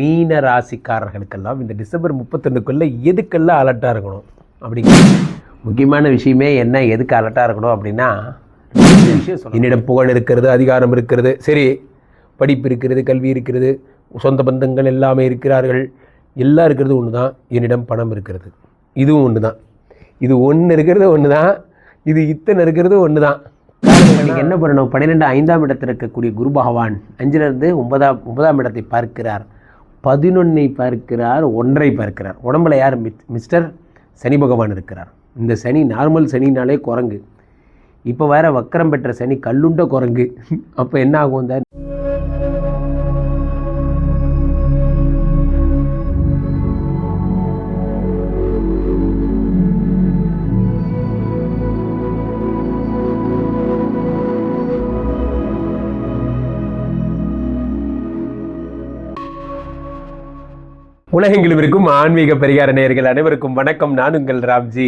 மீன ராசிக்காரர்களுக்கெல்லாம் இந்த டிசம்பர் முப்பத்தொன்னுக்குள்ளே எதுக்கெல்லாம் அலர்ட்டாக இருக்கணும்? அப்படிங்கிற முக்கியமான விஷயமே என்ன? எதுக்கு அலர்ட்டாக இருக்கணும் அப்படின்னா. என்னிடம் புகழ் இருக்கிறது அதிகாரம் இருக்கிறது சரி படிப்பு இருக்கிறது கல்வி இருக்கிறது சொந்த பந்தங்கள் எல்லாமே இருக்கிறார்கள். எல்லாம் இருக்கிறது ஒன்று தான் என்னிடம் பணம் இருக்கிறது. இதுவும் ஒன்று தான் இது ஒன்று இருக்கிறது ஒன்று தான் இது இத்தனை இருக்கிறது ஒன்று தான் இன்னைக்கு என்ன பண்ணணும்? பன்னிரெண்டு ஐந்தாம் இடத்தில் இருக்கக்கூடிய குரு பகவான் அஞ்சிலிருந்து ஒன்பதாம் ஒன்பதாம் இடத்தை பார்க்கிறார். பதினொன்னை பார்க்கிறார் ஒன்றை பார்க்கிறார். உடம்புல யார்? மிஸ்டர் சனி பகவான் இருக்கிறார். இந்த சனி நார்மல் சனினாலே குரங்கு. இப்போ வேற வக்கரம் பெற்ற சனி கல்லுண்ட குரங்கு. அப்போ என்ன ஆகும் இந்த உலகெங்கிலும் இருக்கும் ஆன்மீக பரிகார நேயர்கள் அனைவருக்கும் வணக்கம். நான் உங்கள் ராம்ஜி.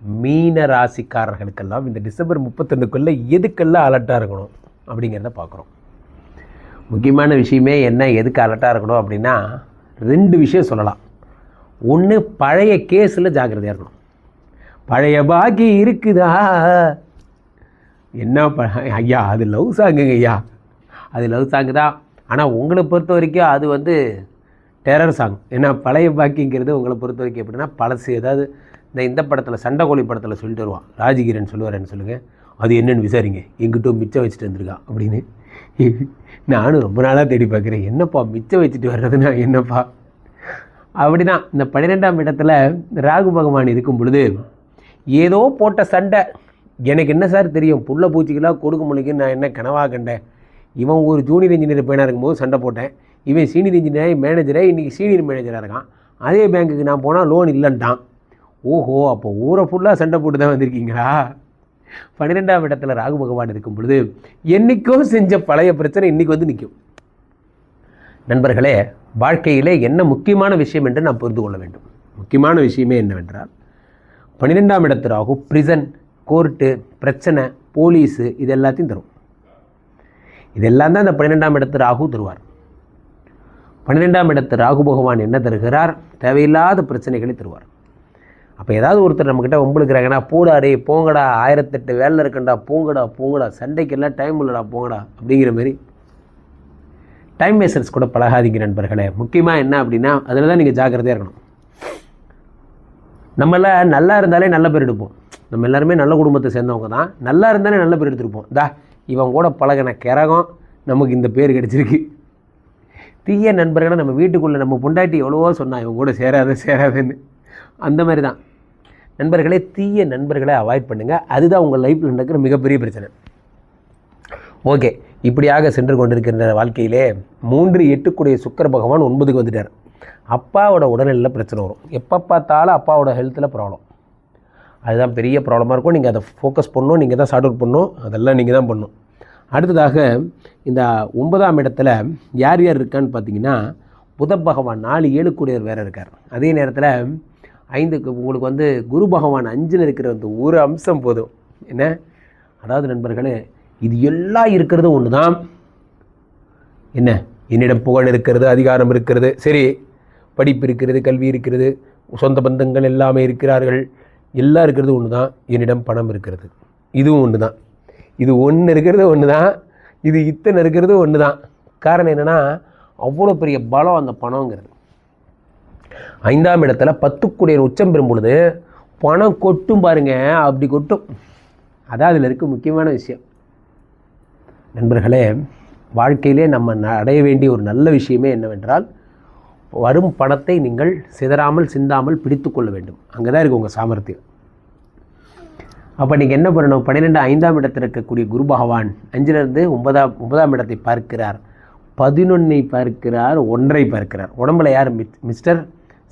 மீன ராசிக்காரர்களுக்கெல்லாம் இந்த டிசம்பர் முப்பத்தொன்னுக்குள்ளே எதுக்கெல்லாம் அலர்ட்டாக இருக்கணும் அப்படிங்கிறத பார்க்குறோம். முக்கியமான விஷயமே என்ன எதுக்கு அலர்ட்டாக இருக்கணும் அப்படின்னா ரெண்டு விஷயம் சொல்லலாம். ஒன்று பழைய கேஸில் ஜாக்கிரதையாக இருக்கணும். பழைய பாக்கி இருக்குதா? என்ன ப ஐயா அது லவ் சாங்குங்க ஐயா. அது லவ் சாங்கு தான். ஆனால் உங்களை பொறுத்த வரைக்கும் அது வந்து டெரர் சாங். ஏன்னா பழைய பாக்கிங்கிறது உங்களை பொறுத்த வரைக்கும் எப்படின்னா பழசு ஏதாவது இந்த இந்த படத்தில் சண்டை கோழி படத்தில் சொல்லிட்டு வருவான். ராஜகிரன் சொல்லுவாரேன்னு சொல்லுங்கள் அது என்னென்னு விசாரிங்க. எங்கிட்ட மிச்சம் வச்சுட்டு வந்திருக்கான் அப்படின்னு. நானும் ரொம்ப நாளாக தேடி பார்க்குறேன். என்னப்பா மிச்சம் வச்சுட்டு வர்றதுன்னா என்னப்பா? அப்படிதான் இந்த பன்னிரெண்டாம் இடத்துல ராகு பகவான் இருக்கும் பொழுது ஏதோ போட்ட சண்டை. எனக்கு என்ன சார் தெரியும்? புள்ள பூச்சிக்கெல்லாம் கொடுக்க முடியும் நான் என்ன கனவாக கண்டேன்? இவன் ஒரு ஜூனியர் இன்ஜினியர் பையனாக இருக்கும்போது சண்டை போட்டேன். இவன் சீனியர் இன்ஜினியர் மேனேஜரே இன்றைக்கி சீனியர் மேனேஜராக இருக்கான். அதே பேங்க்குக்கு நான் போனால் லோன் இல்லைன்ட்டான். ஓஹோ அப்போ ஊரை ஃபுல்லாக சண்டை போட்டு தான் வந்திருக்கீங்களா? பன்னிரெண்டாம் இடத்துல ராகு பகவான் இருக்கும் பொழுது என்னைக்கோ செஞ்ச பழைய பிரச்சனை இன்றைக்கி வந்து நிற்கும் நண்பர்களே வாழ்க்கையிலே என்ன முக்கியமான விஷயம் என்று நாம் புரிந்து கொள்ள வேண்டும். முக்கியமான விஷயமே என்னவென்றால் பன்னிரெண்டாம் இடத்து ராகு பிரிசன் கோர்ட்டு பிரச்சனை போலீஸு இது எல்லாத்தையும் தரும். இதெல்லாம் தான் இந்த பன்னிரெண்டாம் இடத்து ராகு தருவார். பன்னிரெண்டாம் இடத்து ராகு பகவான் என்ன தருகிறார்? தேவையில்லாத பிரச்சனைகளை தருவார். அப்போ ஏதாவது ஒருத்தர் நம்மக்கிட்ட ஒம்பளுக்குறாங்கன்னா போடாரே போங்கடா ஆயிரத்தெட்டு வேலை இருக்கண்டா போங்கடா போங்கடா சண்டைக்கெல்லாம் டைம் இல்லைடா போங்கடா அப்படிங்கிற மாதிரி டைம் வேஸ்டர்ஸ் கூட பழகாதீங்க நண்பர்களே. முக்கியமாக என்ன அப்படின்னா அதில் தான் நீங்கள் ஜாக்கிரதையாக இருக்கணும். நம்மள நல்லா இருந்தாலே நல்ல பேர் எடுப்போம். நம்ம எல்லாருமே நல்ல குடும்பத்தை சேர்ந்தவங்க தான். நல்லா இருந்தாலே நல்ல பேர் எடுத்திருப்போம் தா இவன் கூட பழகின கிரகம் நமக்கு இந்த பேர் கிடைச்சிருக்கு. தீய நண்பர்களை நம்ம வீட்டுக்குள்ளே நம்ம பொண்டாட்டி எவ்வளவோ சொன்னான் இவங்க கூட சேராத சேராதுன்னு. அந்த மாதிரி தான் நண்பர்களே தீய நண்பர்களை அவாய்ட் பண்ணுங்கள் அதுதான் உங்கள் லைஃப்பில் நடக்கிற மிகப்பெரிய பிரச்சனை. ஓகே இப்படியாக சென்று கொண்டிருக்கின்ற வாழ்க்கையிலே மூன்று எட்டுக்குடைய சுக்கர பகவான் ஒன்பதுக்கு வந்துட்டார். அப்பாவோட உடல்நிலையில் பிரச்சனை வரும். எப்போ பார்த்தாலும் அப்பாவோட ஹெல்த்தில் ப்ராப்ளம் அதுதான் பெரிய ப்ராப்ளமாக இருக்கும். நீங்கள் அதை ஃபோக்கஸ் பண்ணணும் நீங்கள் தான் சார்ட் அவுட் பண்ணணும். அதெல்லாம் நீங்கள் தான் பண்ணணும். அடுத்ததாக இந்த ஒன்பதாம் இடத்துல யார் யார் இருக்கான்னு பார்த்தீங்கன்னா புத பகவான் நாலு ஏழு கூடியவர் வேறு இருக்கார். அதே நேரத்தில் ஐந்துக்கு உங்களுக்கு வந்து குரு பகவான் அஞ்சில் இருக்கிற அந்த ஒரு அம்சம் போதும். என்ன? அதாவது நண்பர்களே இது எல்லாம் இருக்கிறது ஒன்று தான் என்ன? என்னிடம் புகழ் இருக்கிறது அதிகாரம் இருக்கிறது சரி படிப்பு இருக்கிறது கல்வி இருக்கிறது சொந்த பந்தங்கள் எல்லாமே இருக்கிறார்கள். எல்லாம் இருக்கிறது ஒன்று தான் என்னிடம் பணம் இருக்கிறது. இதுவும் ஒன்று தான் இது ஒன்று இருக்கிறது ஒன்று தான் இது இத்தனை இருக்கிறது ஒன்று தான் காரணம் என்னென்னா அவ்வளோ பெரிய பலம் அந்த பணங்கிறது ஐந்தாம் இடத்துல பத்துக்குடியர் உச்சம் பெறும் பொழுது பணம் கொட்டும் பாருங்க அப்படி கொட்டும். அதான் அதில் இருக்க முக்கியமான விஷயம். நண்பர்களே வாழ்க்கையிலே நம்ம அடைய வேண்டிய ஒரு நல்ல விஷயமே என்னவென்றால் வரும் பணத்தை நீங்கள் சிதறாமல் சிந்தாமல் பிடித்து கொள்ள வேண்டும். அங்கே தான் இருக்குது உங்கள் சாமர்த்தியம். அப்போ நீங்கள் என்ன பண்ணணும்? பன்னிரெண்டு ஐந்தாம் இடத்தில் இருக்கக்கூடிய குரு பகவான் அஞ்சிலிருந்து ஒன்பதாம் ஒன்பதாம் இடத்தை பார்க்கிறார். பதினொன்னை பார்க்கிறார் ஒன்றை பார்க்கிறார். உடம்புல யார்? மிஸ்டர்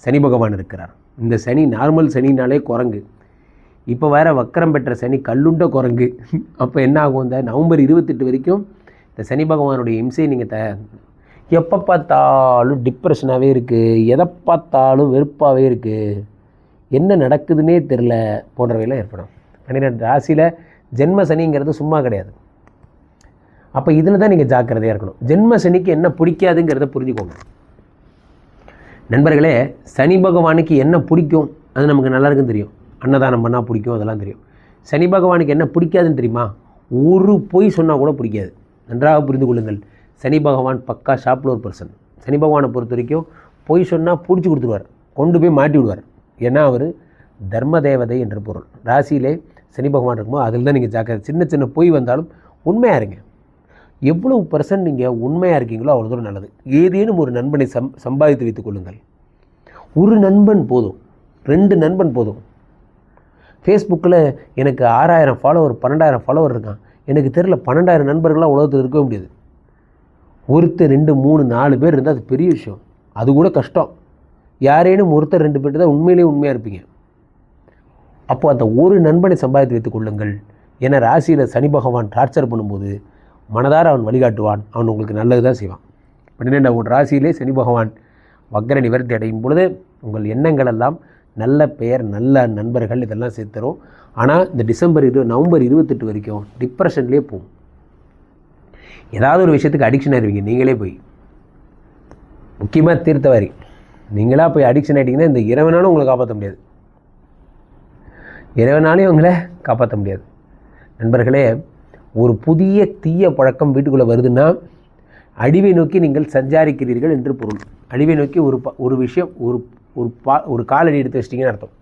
சனி பகவான் இருக்கிறார். இந்த சனி நார்மல் சனினாலே குரங்கு. இப்போ வேற வக்கரம் பெற்ற சனி கல்லுண்ட குரங்கு. அப்போ என்ன ஆகும்? இந்த நவம்பர் இருபத்தெட்டு வரைக்கும் இந்த சனி பகவானுடைய இம்சையை நீங்கள் த எப்போ பார்த்தாலும் டிப்ரெஷனாகவே இருக்குது எதை பார்த்தாலும் வெறுப்பாகவே இருக்குது என்ன நடக்குதுன்னே தெரில போன்றவையெல்லாம் ஏற்படும். பன்னிரெண்டு ராசியில் ஜென்ம சனிங்கிறது சும்மா கிடையாது. அப்போ இதில் தான் நீங்கள் ஜாக்கிரதையாக இருக்கணும். ஜென்ம சனிக்கு என்ன பிடிக்காதுங்கிறத புரிஞ்சுக்கோங்க. நண்பர்களே சனி பகவானுக்கு என்ன பிடிக்கும்? அது நமக்கு நல்லா இருக்குன்னு தெரியும். அன்னதானம் பண்ணால் பிடிக்கும் அதெல்லாம் தெரியும். சனி பகவானுக்கு என்ன பிடிக்காதுன்னு தெரியுமா? ஒரு பொய் சொன்னால் கூட பிடிக்காது. நன்றாக புரிந்து கொள்ளுங்கள். சனி பகவான் பக்கா ஷாப்லோர் பர்சன். சனி பகவானை பொறுத்த வரைக்கும் பொய் சொன்னால் பிடிச்சி கொடுத்துருவார். கொண்டு போய் மாட்டி விடுவார். ஏன்னா அவர் தர்ம தேவதை என்ற பொருள். ராசியிலே சனி பகவான் இருக்குமோ அதில் தான் நீங்கள் ஜாக்கிரதை. சின்ன சின்ன பொய் வந்தாலும் உண்மையாக இருங்க. எவ்வளவு பர்சன்ட் நீங்கள் உண்மையாக இருக்கீங்களோ அவ்வளோ தூரம் நல்லது. ஏதேனும் ஒரு நண்பனை சம் சம்பாதித்து வைத்துக் கொள்ளுங்கள். ஒரு நண்பன் போதும். ரெண்டு நண்பன் போதும். ஃபேஸ்புக்கில் எனக்கு ஆறாயிரம் ஃபாலோவர் பன்னெண்டாயிரம் ஃபாலோவர் இருக்கான். எனக்கு தெரில பன்னெண்டாயிரம் நண்பர்களாக உலகத்தில் இருக்கவே முடியாது. ஒருத்தர் ரெண்டு மூணு நாலு பேர் இருந்தால் அது பெரிய விஷயம். அது கூட கஷ்டம். யாரேனும் ஒருத்தர் ரெண்டு பேர் தான் உண்மையிலேயே உண்மையாக இருப்பீங்க. அப்போ அந்த ஒரு நண்பனை சம்பாதித்து வைத்துக் கொள்ளுங்கள் ஏன்னா ராசியில் சனி பகவான் டார்ச்சர் பண்ணும்போது மனதார அவன் வழிகாட்டுவான். அவன் உங்களுக்கு நல்லது தான் செய்வான் பன்னிரெண்டாம் ஒரு ராசியிலே சனி பகவான் வக்கர நிவர்த்தி அடையும் பொழுது உங்கள் எண்ணங்கள் எல்லாம் நல்ல பெயர் நல்ல நண்பர்கள் இதெல்லாம் சேர்த்துரும். ஆனால் இந்த டிசம்பர் இரு நவம்பர் இருபத்தெட்டு வரைக்கும் டிப்ரெஷன்லேயே போகும். ஏதாவது ஒரு விஷயத்துக்கு அடிக்ஷன் ஆயிருவீங்க. நீங்களே போய். முக்கியமாக தீர்த்தவாரி. நீங்களாக போய் அடிக்ஷன் ஆகிட்டிங்கன்னா இந்த இரவனாலும் உங்களை காப்பாற்ற முடியாது. இறைவனாலையும் அவங்கள காப்பாற்ற முடியாது. நண்பர்களே ஒரு புதிய தீய பழக்கம் வீட்டுக்குள்ளே வருதுன்னா அழிவை நோக்கி நீங்கள் சஞ்சாரிக்கிறீர்கள் என்று பொருள். அழிவை நோக்கி ஒரு ப ஒரு விஷயம் ஒரு ஒரு பா ஒரு காலடி எடுத்து வச்சிட்டிங்கன்னு அர்த்தம்.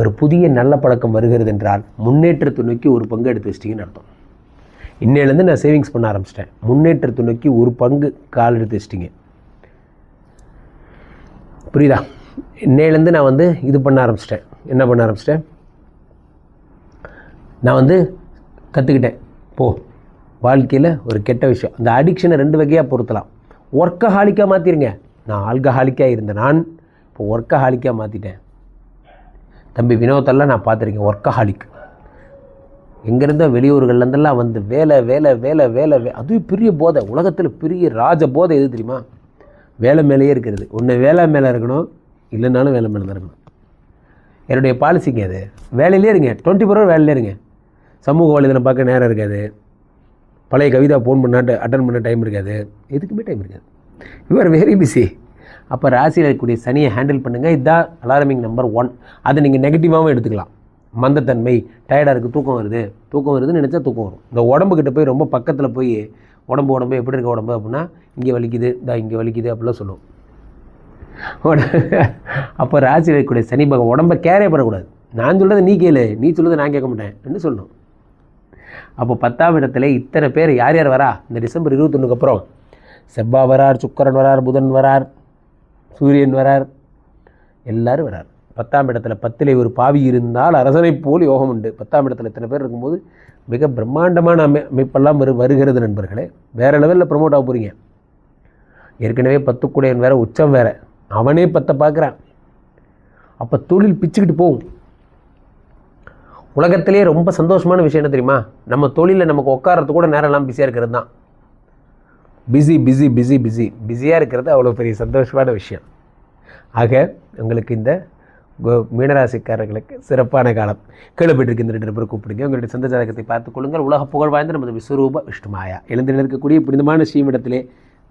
ஒரு புதிய நல்ல பழக்கம் வருகிறது என்றால் முன்னேற்றத்தை நோக்கி ஒரு பங்கு எடுத்து வச்சிட்டிங்கன்னு அர்த்தம். இன்னையிலேருந்து நான் சேவிங்ஸ் பண்ண ஆரம்பிச்சிட்டேன். முன்னேற்றத்தை நோக்கி ஒரு பங்கு கால் எடுத்து வச்சிட்டிங்க. புரியுதா? இன்னையிலேருந்து நான் வந்து இது பண்ண ஆரம்பிச்சிட்டேன். என்ன பண்ண ஆரம்பிச்சிட்டேன்? நான் வந்து கற்றுக்கிட்டேன் போ. வாழ்க்கையில் ஒரு கெட்ட விஷயம். அந்த அடிக்ஷனை ரெண்டு வகையாக பொருத்தலாம். ஒர்க்கஹாலிக்காக மாற்றிருங்க நான் ஆல்கஹாலிக்காக இருந்தேன். நான் இப்போ ஒர்க்கஹாலிக்காக மாற்றிட்டேன் தம்பி வினோத்தெல்லாம் நான் பார்த்துருக்கேன். ஒர்க்கஹாலிக் எங்கேருந்தோ வெளியூர்கள்லேருந்தெல்லாம் வந்து வேலை வேலை வேலை வேலை வே அதுவும் பெரிய போதை. உலகத்தில் பெரிய ராஜ போதை எது தெரியுமா? வேலை மேலேயே இருக்கிறது. ஒன்று வேலை மேலே இருக்கணும். இல்லைனாலும் வேலை மேலே தான் என்னுடைய பாலிசிங்க அது. வேலையிலே இருங்க. டுவெண்ட்டி ஃபோர் ஹவர் வேலையிலே இருங்க. சமூக வலைதளம் பார்க்க நேரம் இருக்காது. பழைய கவிதா ஃபோன் பண்ணாட்டு அட்டன் பண்ண டைம் இருக்காது. எதுக்குமே டைம் இருக்காது. யூ ஆர் வெரி பிஸி அப்போ ராசியில் இருக்கக்கூடிய சனியை ஹேண்டில் பண்ணுங்கள் இதுதான் அலாரமிங் நம்பர் ஒன் அதை நீங்கள் நெகட்டிவாகவும் எடுத்துக்கலாம். மந்தத்தன்மை டயர்டாக இருக்குது தூக்கம் வருது. தூக்கம் வருதுன்னு நினச்சா தூக்கம் வரும். இந்த உடம்புக்கிட்ட போய் ரொம்ப பக்கத்தில் போய் உடம்பு உடம்பு எப்படி இருக்க உடம்பு அப்படின்னா இங்கே வலிக்குது இந்த இங்கே வலிக்குது அப்படிலாம் சொல்லுவோம். அப்போ ராசி வைக்கக்கூடிய சனி பகவான் உடம்பை கேரே பண்ணக்கூடாது நான் சொல்கிறத நீ கேளு நீ சொல்கிறது நான் கேட்க மாட்டேன் என்று சொல்லணும் அப்போ பத்தாம் இடத்துல இத்தனை பேர் யார் யார் வரா? இந்த டிசம்பர் இருபத்தொன்னுக்கு அப்புறம். செவ்வாய் வரார் சுக்கரன் வரார் புதன் வரார் சூரியன் வரார் எல்லாரும் வரார். பத்தாம் இடத்துல பத்திலே ஒரு பாவி இருந்தால் அரசனை போல் யோகம் உண்டு. பத்தாம் இடத்துல இத்தனை பேர் இருக்கும்போது மிக பிரம்மாண்டமான அமை அமைப்பெல்லாம் வரு வருகிறது நண்பர்களே. வேறு லெவலில் ப்ரமோட் ஆக போகிறீங்க ஏற்கனவே பத்துக்குடையன் வேறு உச்சம் வேறு. அவனே பத்தை பார்க்குறான். அப்போ தொழில் பிச்சுக்கிட்டு போகும். உலகத்திலே ரொம்ப சந்தோஷமான விஷயம் என்ன தெரியுமா? நம்ம தொழிலில் நமக்கு உட்காரத்து கூட நேரம் எல்லாம் பிஸியாக இருக்கிறது தான் பிஸி பிஸி பிஸி பிஸி பிஸியாக இருக்கிறது அவ்வளோ பெரிய சந்தோஷமான விஷயம். ஆக உங்களுக்கு இந்த மீனராசிக்காரர்களுக்கு சிறப்பான காலம். கேள்விப்பட்டிருக்கு இந்த ரெண்டு பேர் கூப்பிடுங்க. உங்களுடைய சொந்த ஜாதகத்தை பார்த்துக் கொள்ளுங்கள். உலக புகழ் வாய்ந்த நமது விஸ்வரூப விஷ்ணுமாயா. எழுந்தில் இருக்கக்கூடிய புனிதமான ஸ்ரீமிடத்திலே